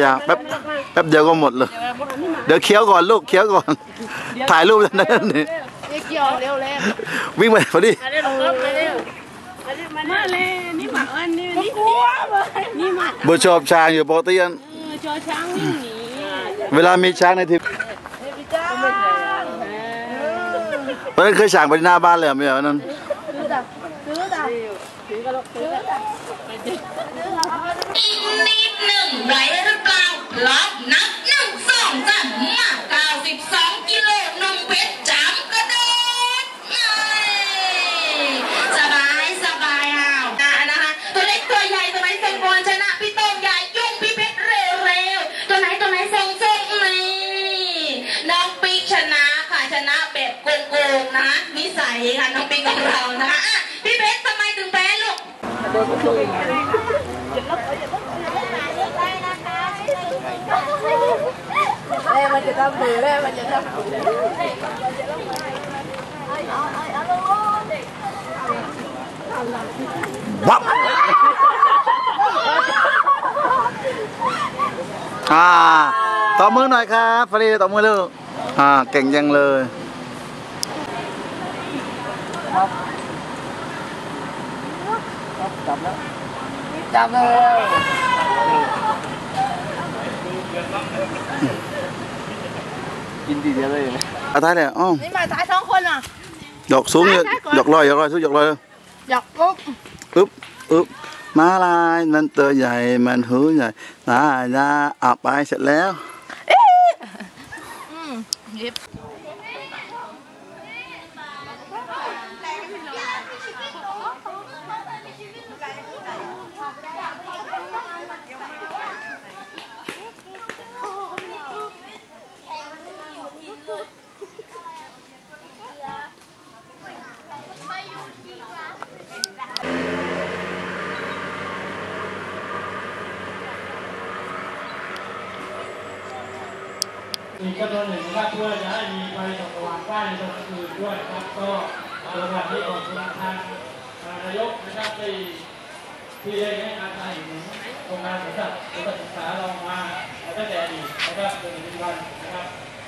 อย่าแป๊บแป๊บเดียวก็หมดเลย เดี๋ยวเคี้ยวก่อนลูกเคี้ยวก่อน ถ่ายรูปนั่นนี่เกี่ยวเร็วเร็ววิ่งไปพอดีมาเร็วมาเร็วมาเลยนี่หมาอันนี้นี่กลัวเลยนี่หมาเบอร์ชอบช้างอยู่ปกติอันจอช้างวิ่งหนีเวลามีช้างในทีมตอนนั้นเคยช้างไปหน้าบ้านเลยเหรอไม่เหรอวันนั้นอีกนิดหนึ่งไหวหรือเปล่าพร้อมนับหนึ่งสองสามมาเก้าสิบสองกิโลนมเพชรจำกระโดดเอ้ยสบายสบายอ้าวอะนะคะตัวเล็กตัวใหญ่ตัวไหนทรงบอลชนะพี่โต้งใหญ่ยุ่งพี่เพชรเร็วเร็วตัวไหนตัวไหนทรงทรงนี่น้องปิ๊กชนะค่ะชนะแบบโกงๆ นะคะนิสัยค่ะน้องปิ๊กของเรานะคะอะพี่เพชรทำไมถึงแพ้ลูกแม่มันจะทำหนูแม่มันจะทำหนูวับอ่าต่อมือหน่อยครับฟรีต่อมือลูกอ่าเก่งจังเลย จับเลยเอาท้ายเลยอ๋อนี่มาท้ายสองคนอะหยอกสูงเนี่ยหยอกลอยหยอกลอยสู้หยอกลอยหยอกปุ๊บอึ๊บอึ๊บมาลายมันตัวใหญ่มันหูใหญ่ลาลาเอาไปเสร็จแล้วยิบ อีกจำนวนหนึ่งนะครับเพื่อจะให้มีไฟส่องสว่างป้ายในตอนกลางคืนด้วยนะครับ ก็จังหวัดนี้ขอบคุณทางนายกนะครับที่ที่ได้ให้การสนับสนุนโครงการสวนสัตว์สวนสัตว์ศึกษาเรามาตั้งแต่อดีตนะครับจนถึงปัจจุบันนะครับ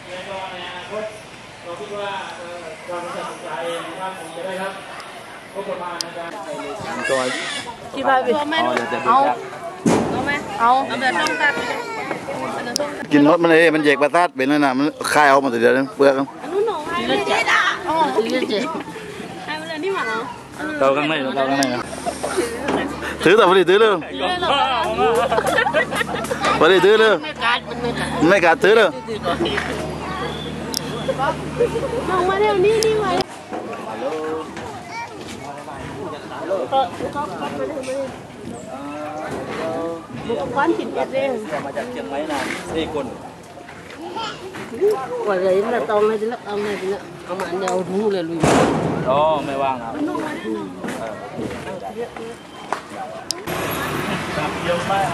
และก็ในอนาคตเราคิดว่าเอ่อการสนสัตว์ศึกษาเองนะครับคงจะได้รับงบประมาณในการกี่ใบเป็นเอาเอาไหมเอาเอาแบบต้องตัด กินรสมันเองมันเยกประสาทเป็นแล้วนะมันคายออกมาแต่เดียวนั้นเปลือกมันทีละเจ็ดอ๋อทีละเจ็ดให้มาเลยนี่หมาเนาะเราข้างในเราข้างในถือแต่พอดีถือเลยพอดีถือเลยไม่กัดมันไม่กัดไม่กัดถือเลยมองมาเร็วนี่นี่ไว้บุกควันผิดเอ็ดเร็วมาจากเชียงใหม่นะสี่คนกว่าเลยมันตองเลยละเอาเลยละเอามาเดียวรู้เลยลุยอ๋อไม่ว่างครับเยอะมาก